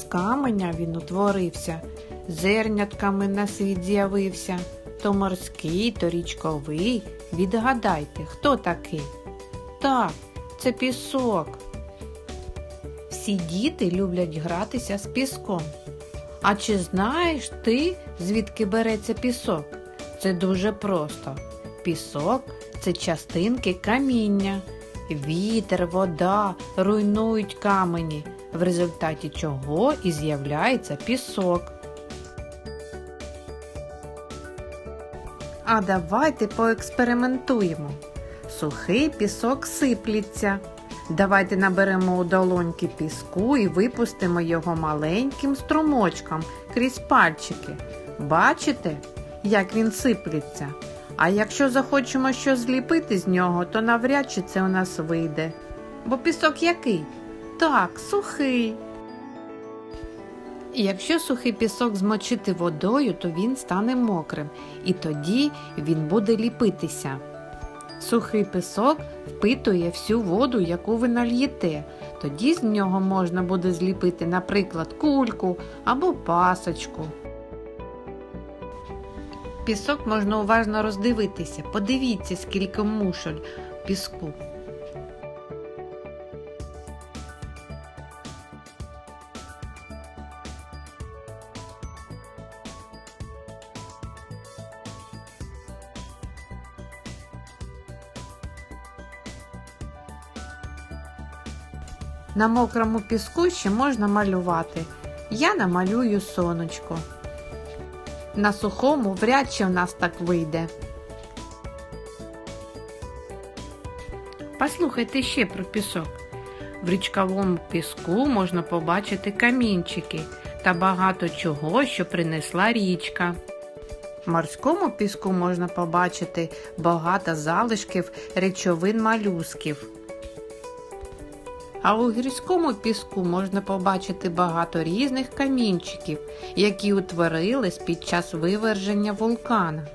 З каменя він утворився, зернятками на світ з'явився. То морський, то річковий. Відгадайте, хто такий? Так, це пісок. Всі діти люблять гратися з піском. А чи знаєш ти, звідки береться пісок? Це дуже просто. Пісок це частинки каміння. Вітер, вода руйнують камені, в результаті чого і з'являється пісок. А давайте поекспериментуємо. Сухий пісок сиплеться. Давайте наберемо у долоньки піску і випустимо його маленьким струмочком крізь пальчики. Бачите, як він сиплеться? А якщо захочемо щось зліпити з нього, то навряд чи це у нас вийде. Бо пісок який? Так, сухий. Якщо сухий пісок змочити водою, то він стане мокрим, і тоді він буде ліпитися. Сухий пісок впитує всю воду, яку ви нальєте. Тоді з нього можна буде зліпити, наприклад, кульку або пасочку. Пісок можна уважно роздивитися. Подивіться, скільки мушель піску. На мокрому піску ще можна малювати. Я намалюю сонечко. На сухому вряд чи в нас так вийде. Послухайте ще про пісок. В річковому піску можна побачити камінчики та багато чого, що принесла річка. В морському піску можна побачити багато залишків речовин малюсків. А у гірському піску можна побачити багато різних камінчиків, які утворились під час виверження вулкана.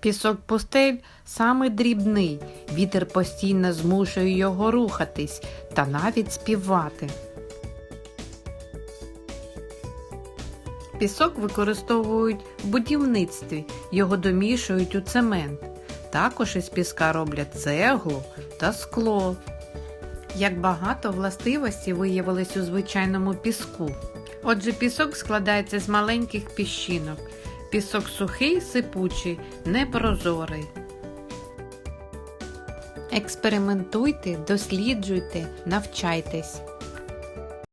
Пісок пустель саме дрібний, вітер постійно змушує його рухатись та навіть співати. Пісок використовують в будівництві, його домішують у цемент. Також із піска роблять цеглу та скло. Як багато властивості виявилось у звичайному піску. Отже, пісок складається з маленьких піщинок. Пісок сухий, сипучий, непрозорий. Експериментуйте, досліджуйте, навчайтесь.